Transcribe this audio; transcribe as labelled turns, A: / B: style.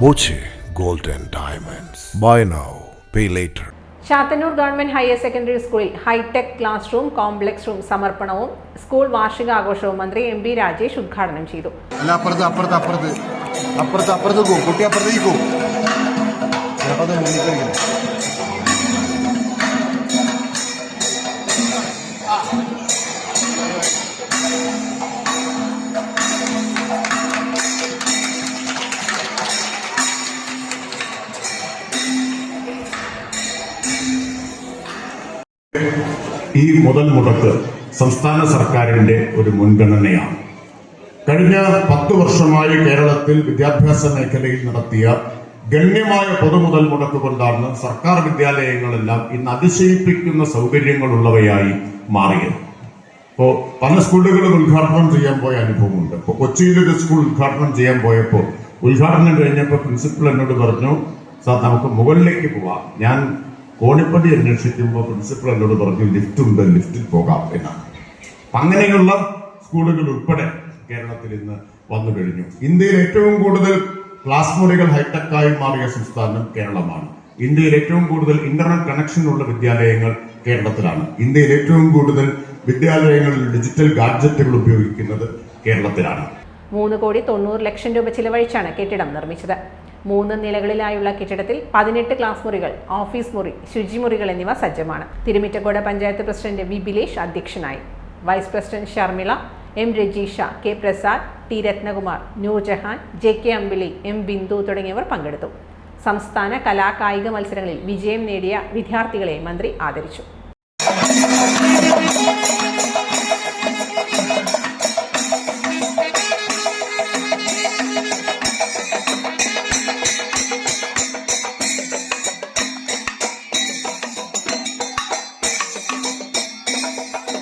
A: Boche gold and diamonds buy now pay later
B: Chathannoor government higher secondary സ്കൂളിൽ high tech class room complex room സമർപ്പണവും school വാർഷികാഘോഷവും മന്ത്രി M B Rajesh ഉദ്ഘാടനം ചെയ്തു.
C: അപ്പുറത്ത് അപ്പുറത്ത് അപ്പുറത്ത്. അപ്പുറത്ത് അപ്പുറത്ത് പോകും കുട്ടി അപ്പുറത്തേക്ക് പോകും ചിലപ്പോൾ
D: ഈ മുതൽ മുടക്ക് സംസ്ഥാന സർക്കാരിന്റെ ഒരു മുൻഗണനയാണ്. കഴിഞ്ഞ പത്ത് വർഷമായി കേരളത്തിൽ വിദ്യാഭ്യാസ മേഖലയിൽ നടത്തിയ ഗണ്യമായ പൊതുമുതൽ മുടക്ക് കൊണ്ടാണ് സർക്കാർ വിദ്യാലയങ്ങളെല്ലാം ഇന്ന് അതിശയിപ്പിക്കുന്ന സൗകര്യങ്ങളുള്ളവയായി മാറിയത്. ഇപ്പോ പല സ്കൂളുകളും ഉദ്ഘാടനം ചെയ്യാൻ പോയ അനുഭവമുണ്ട്. ഇപ്പൊ കൊച്ചിയിൽ ഒരു സ്കൂൾ ഉദ്ഘാടനം ചെയ്യാൻ പോയപ്പോൾ ഉദ്ഘാടനം കഴിഞ്ഞപ്പോൾ പ്രിൻസിപ്പൽ എന്നോട് പറഞ്ഞു സാർ നമുക്ക് മുകളിലേക്ക് പോവാം. ഞാൻ കോണിപ്പടി അന്വേഷിക്കുമ്പോൾ പ്രിൻസിപ്പൽ എന്നോട് പറഞ്ഞു ലിഫ്റ്റ് ഉണ്ട് ലിഫ്റ്റിൽ പോകാം എന്നാണ്. അങ്ങനെയുള്ള സ്കൂളുകൾ ഉൾപ്പെടെ കേരളത്തിൽ ഇന്ന് വന്നു കഴിഞ്ഞു. ഇന്ത്യയിൽ ഏറ്റവും കൂടുതൽ ക്ലാസ് മുറികൾ ഹൈടെക്കായി മാറിയ സംസ്ഥാനം കേരളമാണ്. ഇന്ത്യയിൽ ഏറ്റവും കൂടുതൽ ഇന്റർനെറ്റ് കണക്ഷൻ ഉള്ള വിദ്യാലയങ്ങൾ കേരളത്തിലാണ്. ഇന്ത്യയിൽ ഏറ്റവും കൂടുതൽ വിദ്യാലയങ്ങളിൽ ഡിജിറ്റൽ ഗാഡ്ജറ്റുകൾ ഉപയോഗിക്കുന്നത് കേരളത്തിലാണ്.
B: മൂന്ന് കോടി തൊണ്ണൂറ് ലക്ഷം രൂപ ചിലവഴിച്ചാണ് കെട്ടിടം നിർമ്മിച്ചത്. മൂന്ന് നിലകളിലായുള്ള കെട്ടിടത്തിൽ പതിനെട്ട് ക്ലാസ് മുറികൾ ഓഫീസ് മുറി ശുചിമുറികൾ എന്നിവ സജ്ജമാണ്. തിരുമിറ്റക്കോട് പഞ്ചായത്ത് പ്രസിഡന്റ് വി ബിലേഷ് അധ്യക്ഷനായി. Vice president Sharmila M Rajeesha K Prasad T Ratnakumar Noorjahan J K Ambili M Bindu തുടങ്ങിയവർ പങ്കെടുത്തു. സംസ്ഥാന കലാകായിക മത്സരങ്ങളിൽ വിജയം നേടിയ വിദ്യാർത്ഥികളെ മന്ത്രി ആദരിച്ചു.